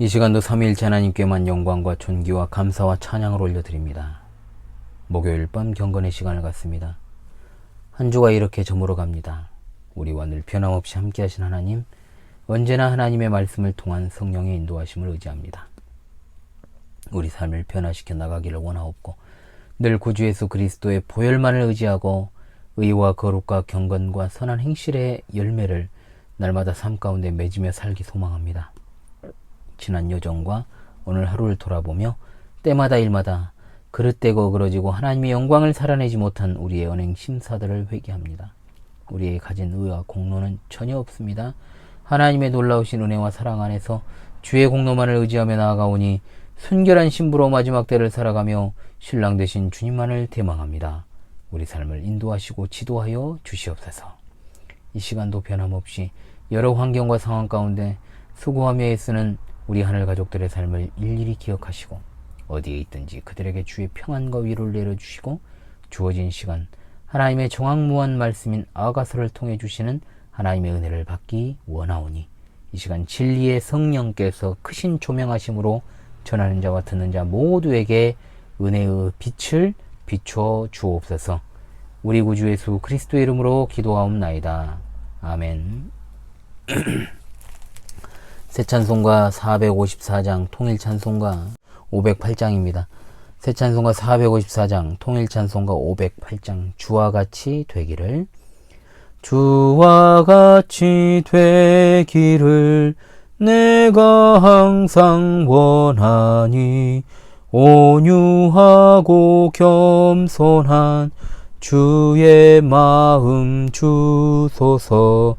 이 시간도 삼위일체 하나님께만 영광과 존귀와 감사와 찬양을 올려드립니다. 목요일 밤 경건의 시간을 갖습니다. 한 주가 이렇게 저물어 갑니다. 우리와 늘 변함없이 함께하신 하나님, 언제나 하나님의 말씀을 통한 성령의 인도하심을 의지합니다. 우리 삶을 변화시켜 나가기를 원하옵고 늘 구주 예수 그리스도의 보혈만을 의지하고 의와 거룩과 경건과 선한 행실의 열매를 날마다 삶 가운데 맺으며 살기 소망합니다. 지난 여정과 오늘 하루를 돌아보며 때마다 일마다 그릇되고 어그러지고 하나님의 영광을 살아내지 못한 우리의 언행 심사들을 회개합니다. 우리의 가진 의와 공로는 전혀 없습니다. 하나님의 놀라우신 은혜와 사랑 안에서 주의 공로만을 의지하며 나아가오니 순결한 신부로 마지막 때를 살아가며 신랑 되신 주님만을 대망합니다. 우리 삶을 인도하시고 지도하여 주시옵소서. 이 시간도 변함없이 여러 환경과 상황 가운데 수고하며 애쓰는 우리 하늘 가족들의 삶을 일일이 기억하시고 어디에 있든지 그들에게 주의 평안과 위로를 내려주시고 주어진 시간 하나님의 정확무한 말씀인 아가서를 통해 주시는 하나님의 은혜를 받기 원하오니 이 시간 진리의 성령께서 크신 조명하심으로 전하는 자와 듣는 자 모두에게 은혜의 빛을 비춰 주옵소서. 우리 구주 예수 그리스도의 이름으로 기도하옵나이다. 아멘. 새 찬송가 454장 통일 찬송가 508장입니다. 새 찬송가 454장 통일 찬송가 508장 주와 같이 되기를 주와 같이 되기를 내가 항상 원하니 온유하고 겸손한 주의 마음 주소서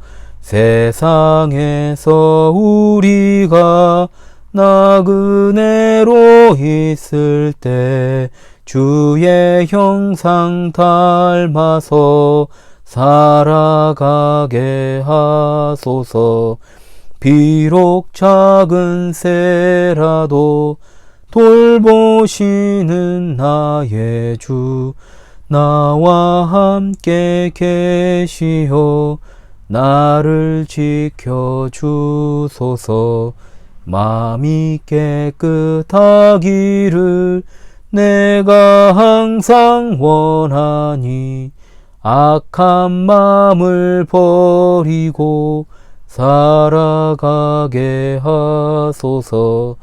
세상에서 우리가 나그네로 있을 때 주의 형상 닮아서 살아가게 하소서. 비록 작은 새라도 돌보시는 나의 주 나와 함께 계시어 나를 지켜 주소서. 마음이 깨끗하기를 내가 항상 원하니 악한 마음을 버리고 살아가게 하소서.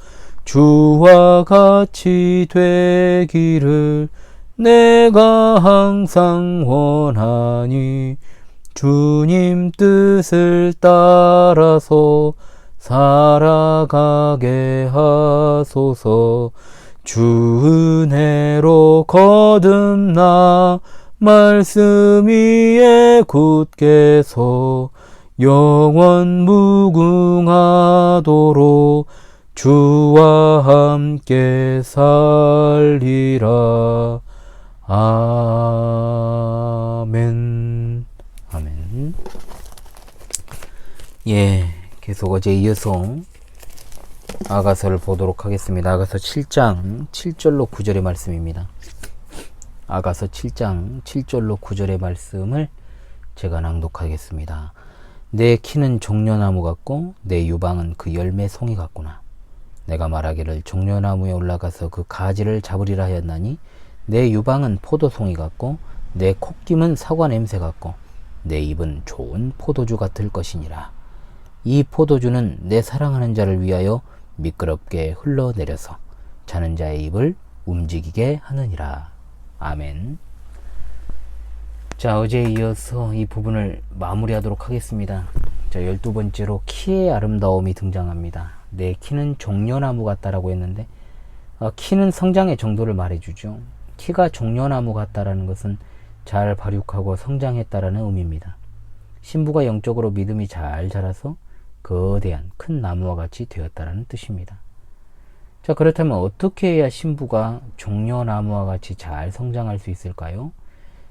주와 같이 되기를 내가 항상 원하니 주님 뜻을 따라서 살아가게 하소서 주 은혜로 거듭나 말씀 위에 굳게 서 영원 무궁하도록 주와 함께 살리라. 아멘. 아멘. 예, 계속 어제 이어서 아가서를 보도록 하겠습니다. 아가서 7장 7절로 9절의 말씀입니다. 아가서 7장 7절로 9절의 말씀을 제가 낭독하겠습니다. 내 키는 종려나무 같고 내 유방은 그 열매 송이 같구나. 내가 말하기를 종려나무에 올라가서 그 가지를 잡으리라 하였나니 내 유방은 포도송이 같고 내 콧김은 사과 냄새 같고 내 입은 좋은 포도주 같을 것이니라. 이 포도주는 내 사랑하는 자를 위하여 미끄럽게 흘러내려서 자는 자의 입을 움직이게 하느니라. 아멘. 자, 어제에 이어서 이 부분을 마무리하도록 하겠습니다. 자, 열두 번째로 키의 아름다움이 등장합니다. 내 키는 종려나무 같다라고 했는데, 어, 키는 성장의 정도를 말해주죠. 키가 종려나무 같다라는 것은 잘 발육하고 성장했다라는 의미입니다. 신부가 영적으로 믿음이 잘 자라서 거대한 큰 나무와 같이 되었다라는 뜻입니다. 자, 그렇다면 어떻게 해야 신부가 종려나무와 같이 잘 성장할 수 있을까요?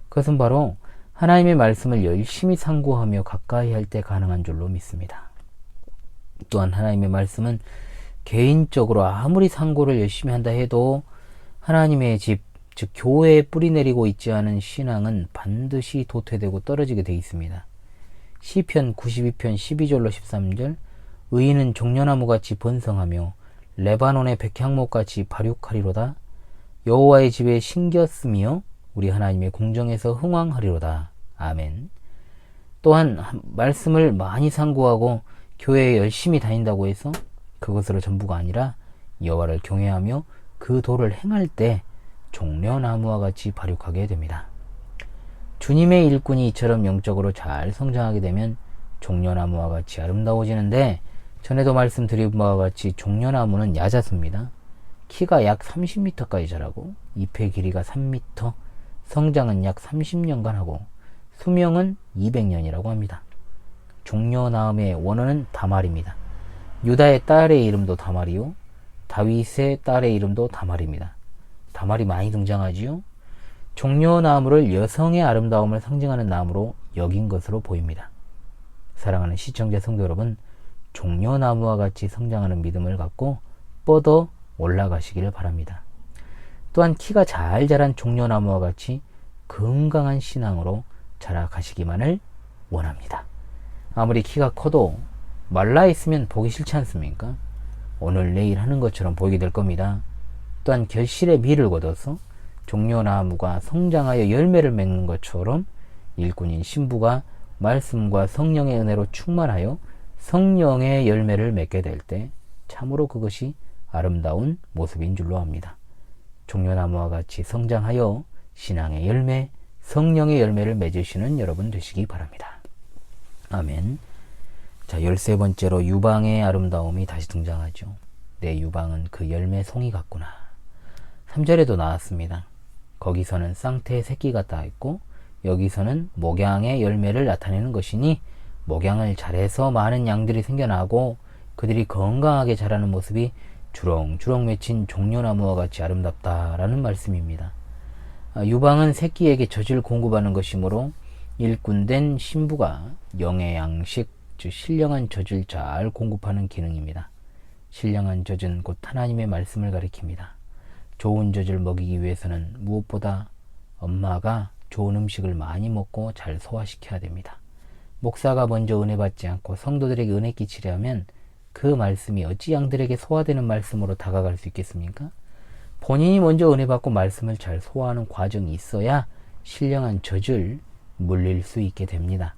그것은 바로 하나님의 말씀을 열심히 상고하며 가까이 할 때 가능한 줄로 믿습니다. 또한 하나님의 말씀은 개인적으로 아무리 상고를 열심히 한다 해도 하나님의 집, 즉 교회에 뿌리 내리고 있지 않은 신앙은 반드시 도태되고 떨어지게 되어 있습니다. 시편 92편 12절로 13절 의인은 종려나무 같이 번성하며 레바논의 백향목같이 발육하리로다. 여호와의 집에 신겼으며 우리 하나님의 궁정에서 흥왕하리로다. 아멘. 또한 말씀을 많이 상고하고 교회에 열심히 다닌다고 해서 그것으로 전부가 아니라 여호와를 경외하며 그 도를 행할 때 종려나무와 같이 발육하게 됩니다. 주님의 일꾼이 이처럼 영적으로 잘 성장하게 되면 종려나무와 같이 아름다워지는데 전에도 말씀드린 바와 같이 종려나무는 야자수입니다. 키가 약 30m까지 자라고 잎의 길이가 3m, 성장은 약 30년간 하고 수명은 200년이라고 합니다. 종려나무의 원어는 다말입니다. 유다의 딸의 이름도 다말이요. 다윗의 딸의 이름도 다말입니다. 다말이 많이 등장하지요. 종려나무를 여성의 아름다움을 상징하는 나무로 여긴 것으로 보입니다. 사랑하는 시청자 성도 여러분, 종려나무와 같이 성장하는 믿음을 갖고 뻗어 올라가시기를 바랍니다. 또한 키가 잘 자란 종려나무와 같이 건강한 신앙으로 자라가시기만을 원합니다. 아무리 키가 커도 말라 있으면 보기 싫지 않습니까? 오늘 내일 하는 것처럼 보이게 될 겁니다. 또한 결실의 미를 거둬서 종려나무가 성장하여 열매를 맺는 것처럼 일꾼인 신부가 말씀과 성령의 은혜로 충만하여 성령의 열매를 맺게 될 때 참으로 그것이 아름다운 모습인 줄로 압니다. 종려나무와 같이 성장하여 신앙의 열매, 성령의 열매를 맺으시는 여러분 되시기 바랍니다. 아멘. 자, 열세 번째로 유방의 아름다움이 다시 등장하죠. 내 유방은 그 열매 송이 같구나. 3절에도 나왔습니다. 거기서는 쌍태의 새끼가 따 있고 여기서는 목양의 열매를 나타내는 것이니 목양을 잘해서 많은 양들이 생겨나고 그들이 건강하게 자라는 모습이 주렁주렁 맺힌 종려나무와 같이 아름답다라는 말씀입니다. 아, 유방은 새끼에게 젖을 공급하는 것이므로 일꾼된 신부가 영의 양식, 즉 신령한 젖을 잘 공급하는 기능입니다. 신령한 젖은 곧 하나님의 말씀을 가리킵니다. 좋은 젖을 먹이기 위해서는 무엇보다 엄마가 좋은 음식을 많이 먹고 잘 소화시켜야 됩니다. 목사가 먼저 은혜 받지 않고 성도들에게 은혜 끼치려면 그 말씀이 어찌 양들에게 소화되는 말씀으로 다가갈 수 있겠습니까? 본인이 먼저 은혜 받고 말씀을 잘 소화하는 과정이 있어야 신령한 젖을 물릴 수 있게 됩니다.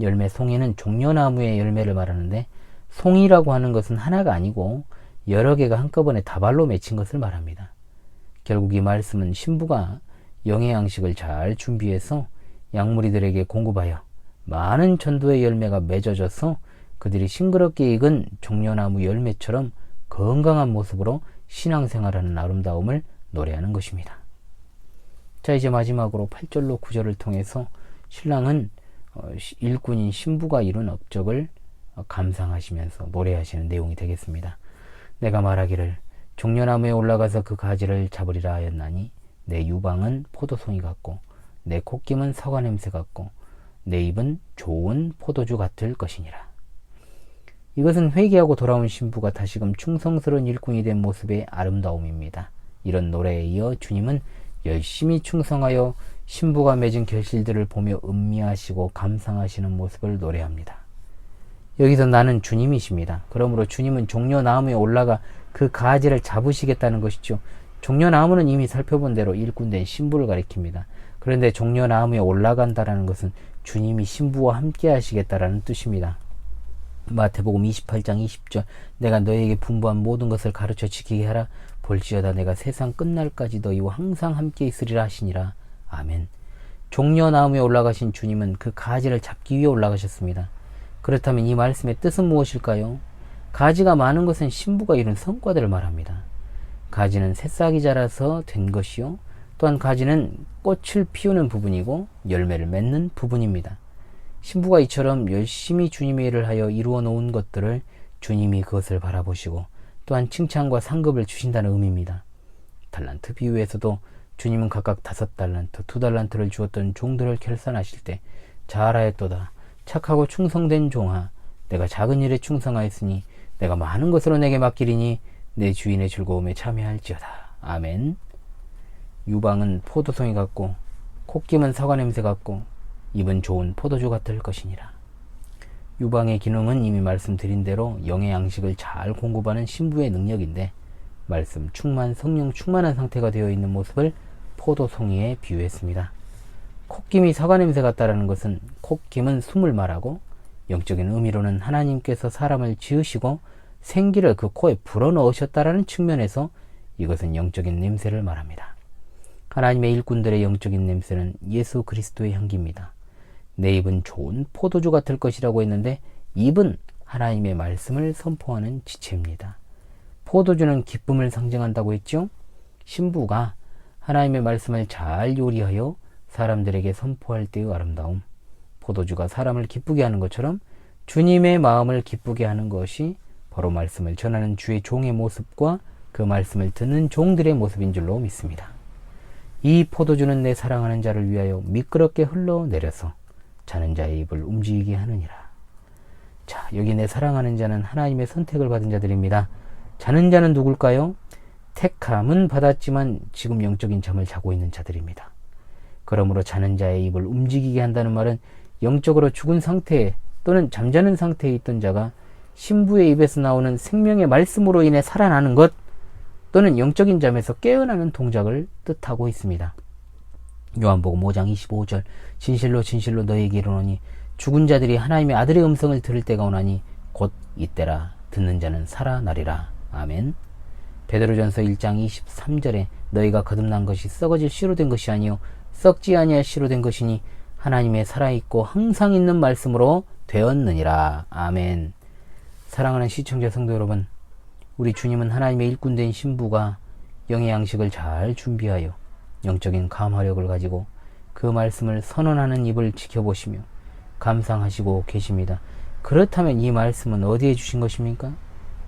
열매 송이는 종려나무의 열매를 말하는데 송이라고 하는 것은 하나가 아니고 여러 개가 한꺼번에 다발로 맺힌 것을 말합니다. 결국 이 말씀은 신부가 영의 양식을 잘 준비해서 양무리들에게 공급하여 많은 전도의 열매가 맺어져서 그들이 싱그럽게 익은 종려나무 열매처럼 건강한 모습으로 신앙생활하는 아름다움을 노래하는 것입니다. 자 이제 마지막으로 8절로 9절을 통해서 신랑은 어, 일꾼인 신부가 이룬 업적을 어, 감상하시면서 노래하시는 내용이 되겠습니다. 내가 말하기를 종려나무에 올라가서 그 가지를 잡으리라 하였나니 내 유방은 포도송이 같고 내 콧김은 사과 냄새 같고 내 입은 좋은 포도주 같을 것이니라. 이것은 회개하고 돌아온 신부가 다시금 충성스러운 일꾼이 된 모습의 아름다움입니다. 이런 노래에 이어 주님은 열심히 충성하여 신부가 맺은 결실들을 보며 음미하시고 감상하시는 모습을 노래합니다. 여기서 나는 주님이십니다. 그러므로 주님은 종려 나무에 올라가 그 가지를 잡으시겠다는 것이죠. 종려나무는 이미 살펴본 대로 일꾼된 신부를 가리킵니다. 그런데 종려나무에 올라간다라는 것은 주님이 신부와 함께 하시겠다라는 뜻입니다. 마태복음 28장 20절 내가 너에게 분부한 모든 것을 가르쳐 지키게 하라 볼지어다 내가 세상 끝날까지 너희와 항상 함께 있으리라 하시니라 아멘 종려나무에 올라가신 주님은 그 가지를 잡기 위해 올라가셨습니다 그렇다면 이 말씀의 뜻은 무엇일까요? 가지가 많은 것은 신부가 이룬 성과들을 말합니다 가지는 새싹이 자라서 된 것이요 또한 가지는 꽃을 피우는 부분이고 열매를 맺는 부분입니다 신부가 이처럼 열심히 주님의 일을 하여 이루어 놓은 것들을 주님이 그것을 바라보시고 또한 칭찬과 상급을 주신다는 의미입니다. 달란트 비유에서도 주님은 각각 다섯 달란트, 두 달란트를 주었던 종들을 결산하실 때 잘하였도다. 착하고 충성된 종아, 내가 작은 일에 충성하였으니 내가 많은 것으로 내게 맡기리니 내 주인의 즐거움에 참여할지어다. 아멘. 유방은 포도송이 같고 콧김은 사과 냄새 같고 입은 좋은 포도주 같을 것이니라. 유방의 기능은 이미 말씀드린 대로 영의 양식을 잘 공급하는 신부의 능력인데 말씀 충만 성령 충만한 상태가 되어 있는 모습을 포도송이에 비유했습니다. 콧김이 사과 냄새 같다라는 것은 콧김은 숨을 말하고 영적인 의미로는 하나님께서 사람을 지으시고 생기를 그 코에 불어넣으셨다라는 측면에서 이것은 영적인 냄새를 말합니다. 하나님의 일꾼들의 영적인 냄새는 예수 그리스도의 향기입니다. 내 입은 좋은 포도주 같을 것이라고 했는데 입은 하나님의 말씀을 선포하는 지체입니다. 포도주는 기쁨을 상징한다고 했죠? 신부가 하나님의 말씀을 잘 요리하여 사람들에게 선포할 때의 아름다움. 포도주가 사람을 기쁘게 하는 것처럼 주님의 마음을 기쁘게 하는 것이 바로 말씀을 전하는 주의 종의 모습과 그 말씀을 듣는 종들의 모습인 줄로 믿습니다. 이 포도주는 내 사랑하는 자를 위하여 미끄럽게 흘러내려서 자는 자의 입을 움직이게 하느니라. 자, 여기 내 사랑하는 자는 하나님의 선택을 받은 자들입니다. 자는 자는 누굴까요? 택함은 받았지만 지금 영적인 잠을 자고 있는 자들입니다. 그러므로 자는 자의 입을 움직이게 한다는 말은 영적으로 죽은 상태 또는 잠자는 상태에 있던 자가 신부의 입에서 나오는 생명의 말씀으로 인해 살아나는 것 또는 영적인 잠에서 깨어나는 동작을 뜻하고 있습니다. 요한복음 5장 25절 진실로 진실로 너희에게 이르노니 죽은 자들이 하나님의 아들의 음성을 들을 때가 오나니 곧 이때라 듣는 자는 살아나리라. 아멘. 베드로전서 1장 23절에 너희가 거듭난 것이 썩어질 씨로 된 것이 아니요 썩지 아니할 씨로 된 것이니 하나님의 살아있고 항상 있는 말씀으로 되었느니라. 아멘. 사랑하는 시청자 성도 여러분, 우리 주님은 하나님의 일꾼 된 신부가 영의 양식을 잘 준비하여 영적인 감화력을 가지고 그 말씀을 선언하는 입을 지켜보시며 감상하시고 계십니다. 그렇다면 이 말씀은 어디에 주신 것입니까?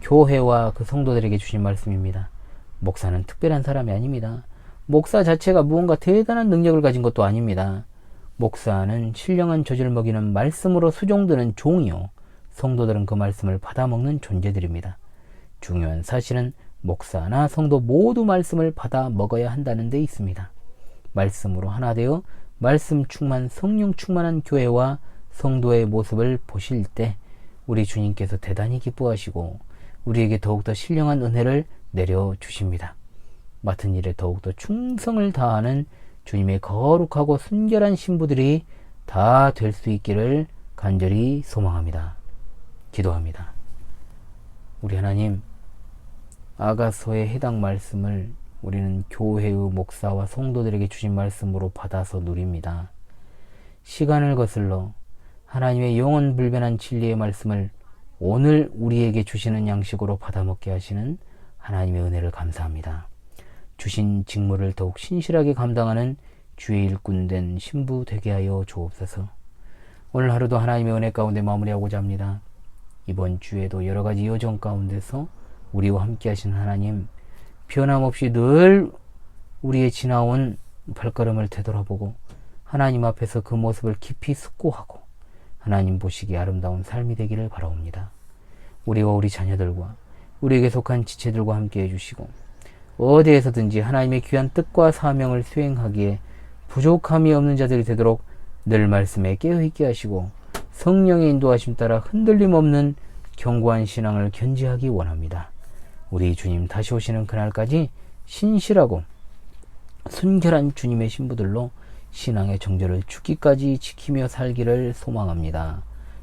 교회와 그 성도들에게 주신 말씀입니다. 목사는 특별한 사람이 아닙니다. 목사 자체가 무언가 대단한 능력을 가진 것도 아닙니다. 목사는 신령한 젖을 먹이는 말씀으로 수종드는 종이요. 성도들은 그 말씀을 받아먹는 존재들입니다. 중요한 사실은 목사나 성도 모두 말씀을 받아 먹어야 한다는 데 있습니다. 말씀으로 하나 되어 말씀 충만 성령 충만한 교회와 성도의 모습을 보실 때 우리 주님께서 대단히 기뻐하시고 우리에게 더욱더 신령한 은혜를 내려 주십니다. 맡은 일에 더욱더 충성을 다하는 주님의 거룩하고 순결한 신부들이 다 될 수 있기를 간절히 소망합니다. 기도합니다. 우리 하나님, 아가서의 해당 말씀을 우리는 교회의 목사와 성도들에게 주신 말씀으로 받아서 누립니다. 시간을 거슬러 하나님의 영원 불변한 진리의 말씀을 오늘 우리에게 주시는 양식으로 받아먹게 하시는 하나님의 은혜를 감사합니다. 주신 직무를 더욱 신실하게 감당하는 주의 일꾼 된 신부 되게 하여 주옵소서. 오늘 하루도 하나님의 은혜 가운데 마무리하고자 합니다. 이번 주에도 여러 가지 여정 가운데서 우리와 함께 하신 하나님, 변함없이 늘 우리의 지나온 발걸음을 되돌아보고 하나님 앞에서 그 모습을 깊이 숙고하고 하나님 보시기에 아름다운 삶이 되기를 바라옵니다. 우리와 우리 자녀들과 우리에게 속한 지체들과 함께 해주시고 어디에서든지 하나님의 귀한 뜻과 사명을 수행하기에 부족함이 없는 자들이 되도록 늘 말씀에 깨어있게 하시고 성령의 인도하심 따라 흔들림 없는 견고한 신앙을 견지하기 원합니다. 우리 주님 다시 오시는 그날까지 신실하고 순결한 주님의 신부들로 신앙의 정절을 죽기까지 지키며 살기를 소망합니다.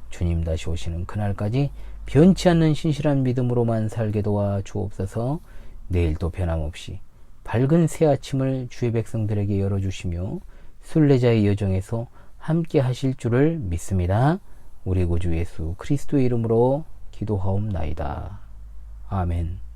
주님 다시 오시는 그날까지 변치 않는 신실한 믿음으로만 살게 도와 주옵소서 내일도 변함없이 밝은 새 아침을 주의 백성들에게 열어주시며 순례자의 여정에서 함께 하실 줄을 믿습니다. 우리 구주 예수 그리스도의 이름으로 기도하옵나이다. 아멘.